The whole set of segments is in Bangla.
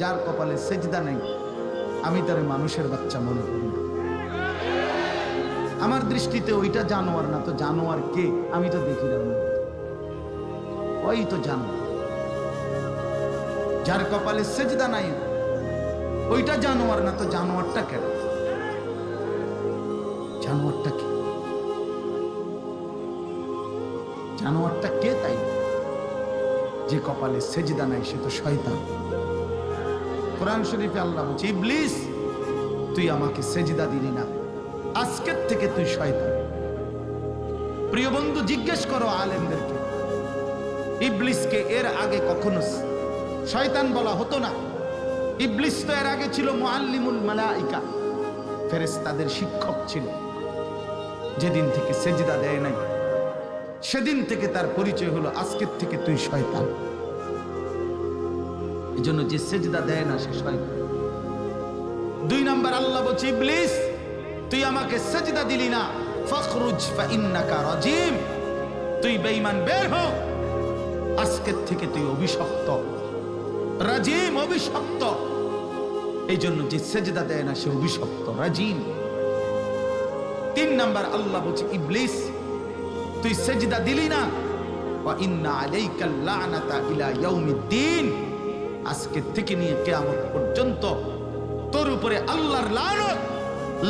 যার কপালে সেজদা নেই, আমি তারে মানুষের বাচ্চা মনে করি আমার দৃষ্টিতে ওইটা জানোয়ার না, তো জানোয়ার কে? আমি তো দেখি না ওই তো জানোয়ার। যার কপালে সেজদা নাই, ওইটা জানোয়ার না, তো জানোয়ারটা কেন? জানোয়ারটা কে? জানোয়ারটা কে তাই? যে কপালে সেজদা নাই, সে তো শয়তান। কোরআন শরীফে আল্লাহ বলছে, ইবলিস, তুই আমাকে সেজদা দিলি না। আজকের থেকে তুই শয়তান। প্রিয় বন্ধু, জিজ্ঞেস করো আলেমদেরকে, ইবলিসকে এর আগে কখনো শয়তান বলা হতো না? ইবলিস তো এর আগে ছিল মুআল্লিমুল মালাইকা। ফেরেশতাদের শিক্ষক ছিল। যেদিন থেকে সেজদা দেয় নাই, সেদিন থেকে তার পরিচয় হলো, আজকের থেকে তুই শয়তান। এই জন্য যে সেজদা দেয় না, সে শয়তান। দুই নাম্বার, আল্লাহ বলছে, ইবলিস, তুই আমাকে সেজদা দিলি না। ফখরুজ ফা ইন্নাকা রাজিম। তুই বেঈমান, বের হ। আজকের থেকে তুই অভিশপ্ত। রাজিম, অভিশপ্ত। এই জন্য যে সেজদা দেয় না, সে অভিশপ্ত, রাজিম। তিন নাম্বার, আল্লাহ বলছে, ইবলিস, তুই সেজদা দিলি না। ওয়া ইন্না আলাইকাল লানাতা ইলা ইয়াউমিদ্দিন। আজকে থেকে নিয়ে কিয়ামত পর্যন্ত তোর উপরে আল্লাহর লানত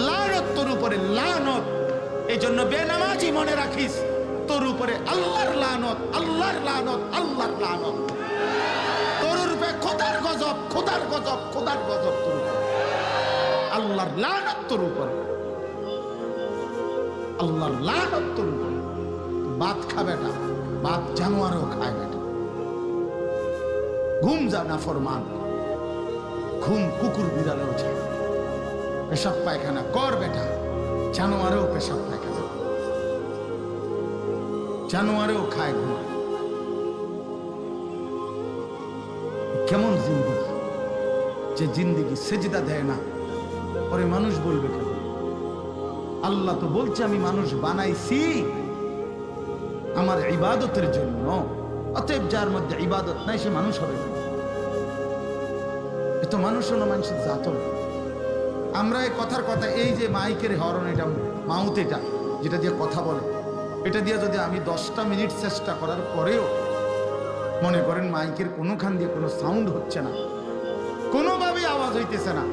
লানত তোর উপরে লানত। এই জন্য বেনামাজি মনে রাখিস, তোর উপরে আল্লাহর লানত আল্লাহর লানত আল্লাহর লানত। তোর উপরে খোদার গজব খোদার গজব খোদার গজব তোর আল্লাহর লানত তোর উপরে। আল্লাহর লানত তোর উপরে। ভাত খাবে না ভাত জানোয়ারও খায় বেটা ঘুম যা না ফরমান। ঘুম কুকুর বিড়ালেও যায় পেশাব পায়খানা কর বেটা। জানোয়ারেও পেশাব পায়খানা। জানোয়ারেও খায় ঘুমায় কেমন জিন্দিগি? যে জিন্দিগি সেজদা দেয় না। পরে মানুষ বলবে কেন? আল্লাহ তো বলছে, আমি মানুষ বানাইছি আমার ইবাদতের জন্য। অতএব যার মধ্যে ইবাদত নাই, সে মানুষ হবে না। তো মানুষ হলো মানুষের জাত আমরা এই কথার কথা, এই যে মাইকের হরন এটা মাউথ এটা, যেটা দিয়ে কথা বলে, এটা দিয়ে যদি আমি দশটা মিনিট চেষ্টা করার পরেও মনে করেন মাইকের কোনোখান দিয়ে কোনো সাউন্ড হচ্ছে না, কোনোভাবেই আওয়াজ হইতেছে না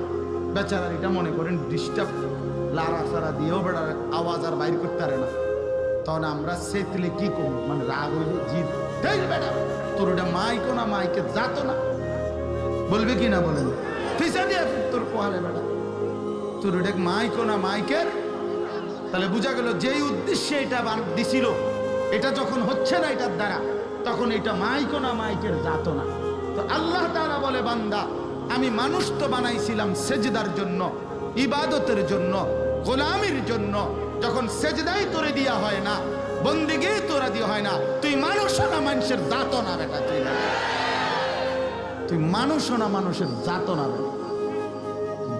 বেচারা এটা মনে করেন ডিস্টার্ব লারা সারা দিয়েও বেড়ার আওয়াজ আর বাইর করতে পারে না। তখন আমরা সেতলে কি করব? মানে রাগ হইলে, জিদ "এই বেটা, তোর ওটা মাইকো না মাইকে যাতো না। বলবে কি না বলেন? তোর কোয়ালে বেটা। তোর মাইকো না মাইকের? তাহলে বোঝা গেল যেই উদ্দেশ্যে এটা দিছিল, এটা যখন হচ্ছে না এটার দ্বারা, তখন এটা মাইকো না মাইকের যাতো না তো আল্লাহ তারা বলে, বান্দা, আমি মানুষ তো বানাইছিলাম সেজদার জন্য, ইবাদতের জন্য, গোলামির জন্য। যখন সেজদাই তোরে দিয়া হয় না বন্দিগে তোরা দিয়ে হয় না, তুই মানুষ না মানুষের জাতো না বেটা, তুই না। তুই মানুষও না মানুষের জাতো না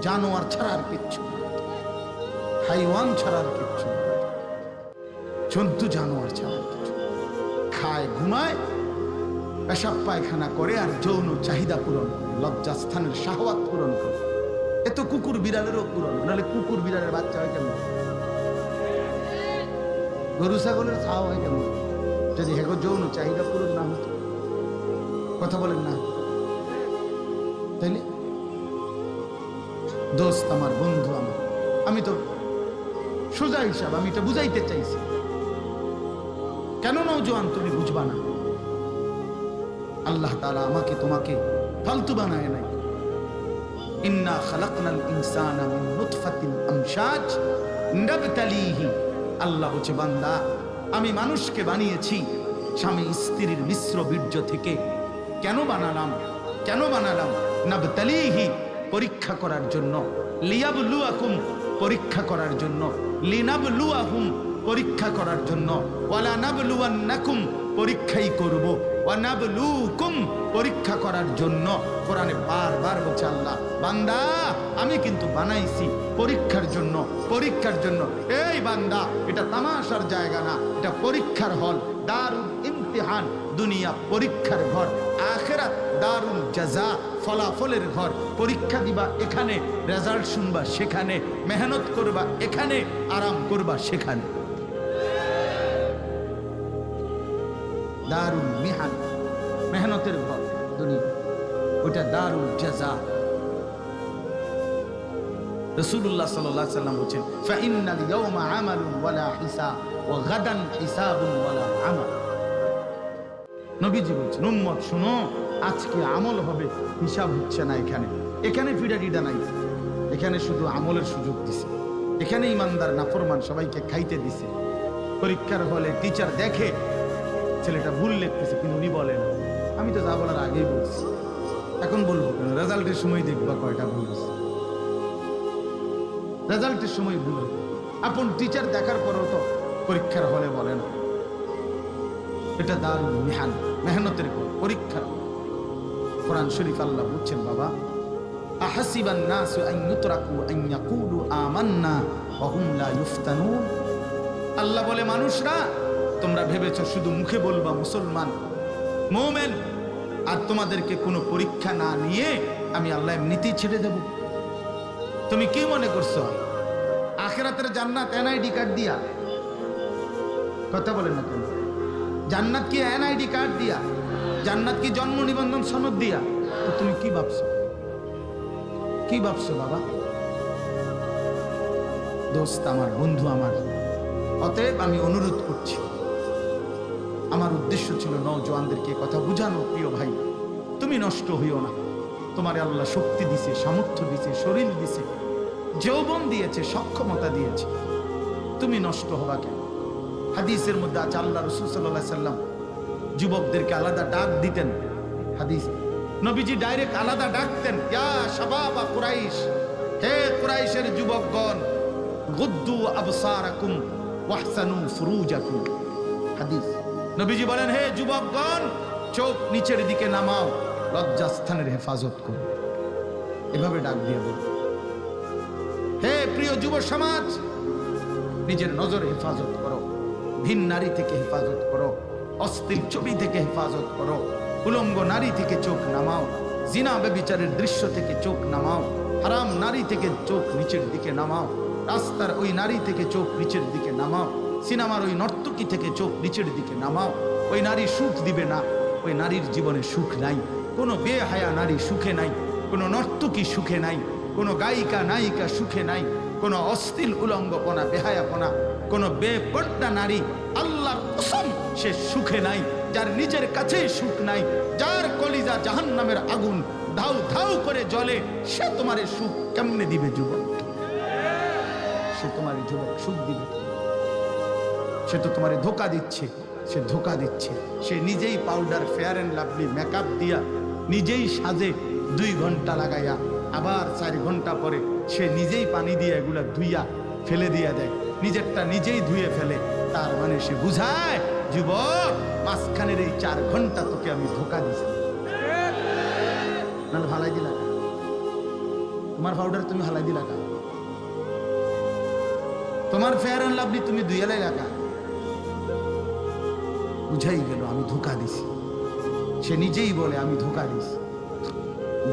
জানোয়ার ছাড়া আর কিচ্ছু হাইওয়ান ছাড়া আর কিচ্ছু জন্তু জানোয়ার ছাড়া আর কিছু খায়, ঘুমায়, পেশাব পায়খানা করে আর যৌন চাহিদা পূরণ করে, লজ্জাস্থানের শাহওয়াত পূরণ করে। এ তো কুকুর বিড়ালেরও পূরণ নাহলে কুকুর বিড়ালের বাচ্চা হয় কেমন? গরু, ছাগলের খাওয়া হয় কেমন? যদি হেগো যৌন চাহিদা পূরণ না হতো, কথা বলেন না। তাইলে? দোস্ত আমার, বন্ধু আমার, আমি তো সোজা হিসাব, আমি এটা বুঝাইতে চাইছি। কেন নৌজোয়ান তুমি বুঝবা না? আল্লাহ তাআলা আমাকে, তোমাকে ফালতু বানায় নাই। ইন্না খালাকনাল নুতফাতিন আল্লাহ বলছে বান্দা। আমি মানুষকে বানিয়েছি, স্বামী স্ত্রীর মিশ্র বীর্য থেকে। কেন বানালাম? কেন বানালাম? নাবতালিহি, পরীক্ষা করার জন্য। লিয়াবলুয়াকুম, পরীক্ষা করার জন্য। লিনাবলুয়াহুম, পরীক্ষা করার জন্য। ওয়ালা নাবলুয়ান্নাকুম, পরীক্ষাই করব। ওয়ানাবলুকুম পরীক্ষা করার জন্য। কোরআনে বারবার বলছে আল্লাহ, বান্দা, আমি কিন্তু বানাইছি পরীক্ষার জন্য পরীক্ষার জন্য। এই বান্দা, এটা তামাশার জায়গা না, এটা পরীক্ষার হল। দারুল ইমতিহান, দুনিয়া পরীক্ষার ঘর। আখেরাত দারুল জাজা ফলাফলের ঘর। পরীক্ষা দিবা এখানে, রেজাল্ট শুনবা সেখানে, মেহনত করবা এখানে, আরাম করবা সেখানে। দারুল মিহান মেহনতের ঘর দুনিয়া। ওটা দারুল জাজা। রসুল্লাহ সাল্লাহ সাল্লাম বলছেন ফাইনাল ইয়াউমা আমালুন ওয়ালা হিসাব ওয়া গাদান হিসাবুন ওয়ালা আমাল। নবীজি বলছেন, উম্মত, শুনো আজকে আমল হবে, হিসাব হচ্ছে না এখানে। এখানে ফিডারিডা নাই। এখানে শুধু আমলের সুযোগ দিছে। এখানে ইমানদার, নাফরমান সবাইকে খাইতে দিছে। পরীক্ষার হলে টিচার দেখে ছেলেটা ভুল লিখতেছে, কিন্তু উনি বলেন, আমি তো যা বলার আগেই বলছি। এখন বলব কেন? রেজাল্টের সময় দেখবা কয়টা ভুল হয়েছে। রেজাল্টের সময় ভুল। আপন টিচার দেখার পরেও তো পরীক্ষার হলে বলে না। এটা দারুণ মেহান মেহনতের পর, পরীক্ষার কোরআন শরীফ আল্লাহ বুঝছেন বাবা, আহাসিবান নাসু আন ইউতরাকু আমান্না ওয়া ইফতানুন। আল্লাহ বলে, মানুষরা, তোমরা ভেবেছো শুধু মুখে বলবা মুসলমান, মোমেন, আর তোমাদেরকে কোনো পরীক্ষা না নিয়ে আমি আল্লাহ এমনিতেই ছেড়ে দেব। তুমি কি মনে করছ? আখেরাতের জান্নাত এনআইডি কার্ড দিয়া? কথা বলেন না কেন? জান্নাত কি এনআইডি কার্ড দিয়া? জান্নাত কি জন্ম নিবন্ধন সনদ দিয়া? তো তুমি কি ভাবছ? কি ভাবছ বাবা? দোস্ত, আমার বন্ধু আমার। অতএব আমি অনুরোধ করছি। আমার উদ্দেশ্য ছিল নৌজওয়ানদেরকে এ কথা বুঝানো, প্রিয় ভাই। তুমি নষ্ট হইও না। তোমার আল্লাহ শক্তি দিছে, সামর্থ্য দিছে, শরীর দিছে, যৌবন দিয়েছে, সক্ষমতা দিয়েছে। তুমি নষ্ট হবা কেন? হাদিসের মধ্যে আছে, আল্লাহ রসুল সাল্লাহ সাল্লাম যুবকদেরকে আলাদা ডাক দিতেন। হাদিস, নবীজি ডাইরেক্ট আলাদা ডাকতেন, ইয়া শাবাবা কুরাইশ, হে কুরাইশের যুবকগণ, গুদ্দু আবসারাকুম ওয়াহসানু ফুরুজাকুম। হাদিস, নবীজি বলেন, হে যুবকগণ, চোখ নিচের দিকে নামাও, লজ্জাস্থানের হেফাজত করো। এভাবে ডাক দিয়ে বল হে প্রিয় যুব সমাজ, নিজের নজর হেফাজত করো, ভিন নারী থেকে হেফাজত করো অস্থির ছবি থেকে হেফাজত করো। উলঙ্গ নারী থেকে চোখ নামাও। জিনা বেবিচারের দৃশ্য থেকে চোখ নামাও। হারাম নারী থেকে চোখ নিচের দিকে নামাও। রাস্তার ওই নারী থেকে চোখ নিচের দিকে নামাও। সিনেমার ওই নর্তকী থেকে চোখ নিচের দিকে নামাও। ওই নারী সুখ দিবে না। ওই নারীর জীবনে সুখ নাই। কোনো বেহায়া নারী সুখে নাই। কোনো নর্তকী সুখে নাই। কোনো গায়িকা, নায়িকা সুখে নাই। কোনো অস্থিল উলঙ্গপনা, বেহায়াপনা, কোনো বেপর্দা নারী আল্লাহর কসম সে সুখে নাই, যার নিজের কাছে সুখ নাই, যার কলিজা জাহান নামের আগুন ধাউ ধাউ করে জলে সে তোমার সুখ কেমনে দিবে যুবক? সে তোমার যুবক সুখ দিবে। সে তো তোমার ধোকা দিচ্ছে, সে ধোকা দিচ্ছে। সে নিজেই powder fair and lovely makeup দিয়া, নিজেই সাজে দুই ঘণ্টা লাগাইয়া, আবার চার ঘণ্টা পরে সে নিজেই পানি দিয়ে এগুলা ধুইয়া ফেলে দিয়া দেয়। নিজেরটা নিজেই ধুয়ে ফেলে, তার মানে সে বুঝায় যুবক, মাঝখানের এই চার ঘণ্টা তোকে আমি ধোকা দিছি। নাহলে দিলা তোমার পাউডার তুমি হালাই দিলা? তোমার ফেয়ার অ্যান্ড লাভলি তুমি রাখা বুঝাই গেল, আমি ধোকা দিছি। সে নিজেই বলে, আমি ধোকা দিছি।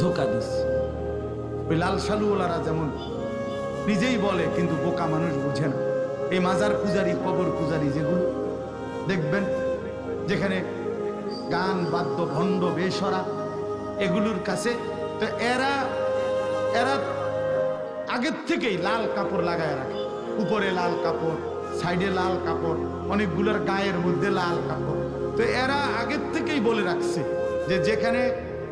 ধোকা দিছি। ওই লাল সালুওয়ালারা যেমন নিজেই বলে, কিন্তু বোকা মানুষ বুঝে না। এই মাজার পূজারি, কবর পূজারি যেগুলো দেখবেন, যেখানে গান, বাদ্য, ভণ্ড, বেসরা এগুলোর কাছে, তো এরা এরা আগের থেকেই লাল কাপড় লাগায় রাখে। উপরে লাল কাপড়, সাইডে লাল কাপড়, অনেকগুলোর গায়ের মধ্যে লাল কাপড়। তো এরা আগের থেকেই বলে রাখছে যে যেখানে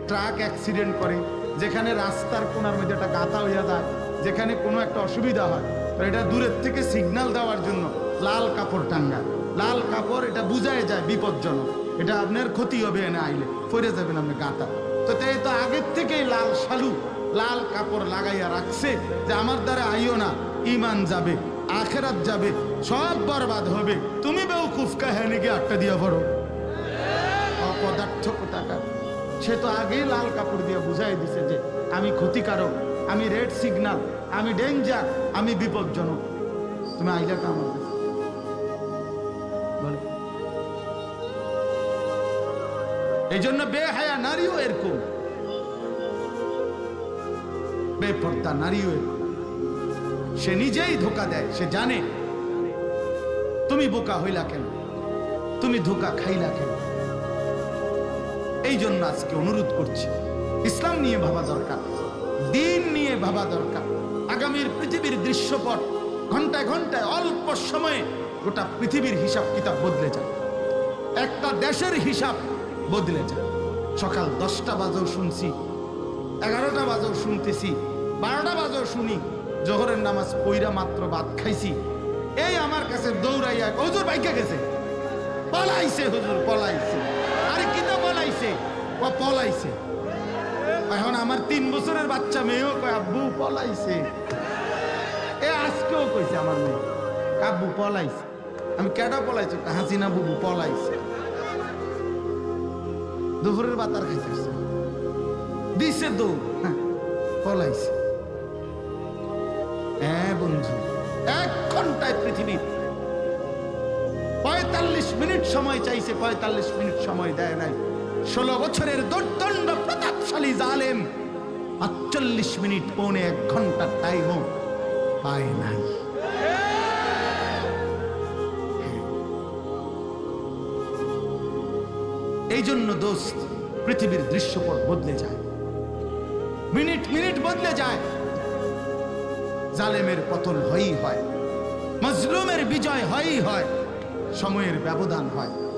ট্রাক অ্যাক্সিডেন্ট করে, যেখানে রাস্তার কোনার মধ্যে একটা গাঁথা হইয়া যায়, যেখানে কোনো একটা অসুবিধা হয়, তো এটা দূরের থেকে সিগন্যাল দেওয়ার জন্য লাল কাপড় টাঙ্গায়। লাল কাপড়, এটা বুঝায় যায় বিপজ্জনক। এটা আপনার ক্ষতি হবে এনে আইলে পরে যাবেন আপনি গাঁথা তো তাই তো আগের থেকেই লাল শালু, লাল কাপড় লাগাইয়া রাখছে যে আমার দ্বারা আইও না ইমান যাবে, আখেরাত যাবে, সব বরবাদ হবে। তুমি বেউকুফ কাহানি গিয়ে আটটা দিয়ে পড়ো? অপদার্থ কোথাকার। সে তো আগেই লাল কাপড় দিয়ে বুঝাই দিছে যে আমি ক্ষতিকারক, আমি রেড সিগনাল আমি ডেঞ্জার আমি বিপজ্জনক। তুমি আইলা আমার এই জন্য বেহায়া নারীও এরকম। বেপর্দা নারীও সে নিজেই ধোকা দেয়, সে জানে। তুমি বোকা হইলা কেন? তুমি ধোকা খাইলা কেন? এই জন্য আজকে অনুরোধ করছি, ইসলাম নিয়ে ভাবা দরকার, দিন নিয়ে ভাবা দরকার। আগামীর পৃথিবীর দৃশ্যপট ঘন্টায় ঘন্টায়, অল্প সময়ে গোটা পৃথিবীর হিসাব কিতাব বদলে যায়। একটা দেশের হিসাব বদলে যায়। সকাল দশটা বাজেও শুনছি, এগারোটা বাজেও শুনতেছি, বারোটা বাজেও শুনি, জোহরের নামাজ পইরা মাত্র ভাত খাইছি। এই আমার কাছে দৌড়াইয়া হজুর বাইকে গেছে। পলাইছে হুজুর, পলাইছে। আরে কি তো পলাইছে? ও পলাইছে। এখন আমার তিন বছরের বাচ্চা মেয়েও কয়, আব্বু পলাইছে। এ আজকেও কইছে আমার মেয়ে, আব্বু পলাইছে। আমি কেডা পলাইছে? হাসিনা বুবু পলাইছে। দুপুরের বাতার খাইতেছে। দিছে দৌড়। হ্যাঁ, পলাইছে। হ্যাঁ বন্ধু এক ঘন্টায় পৃথিবীর পঁয়তাল্লিশ মিনিট সময় চাইছে পঁয়তাল্লিশ মিনিট সময় দেয় নাই। ষোলো বছরের দোর্দণ্ড প্রতাপশালী জালেম আটচল্লিশ মিনিট পৌনে এক ঘণ্টার টাইমও পায় নাই। এই জন্য দোস্ত, পৃথিবীর দৃশ্যপট বদলে যায়। মিনিট মিনিট বদলে যায়। জালেমের পতন হয়ই হয়। মজলুমের বিজয় হয়ই হয়। সময়ের ব্যবধান হয়।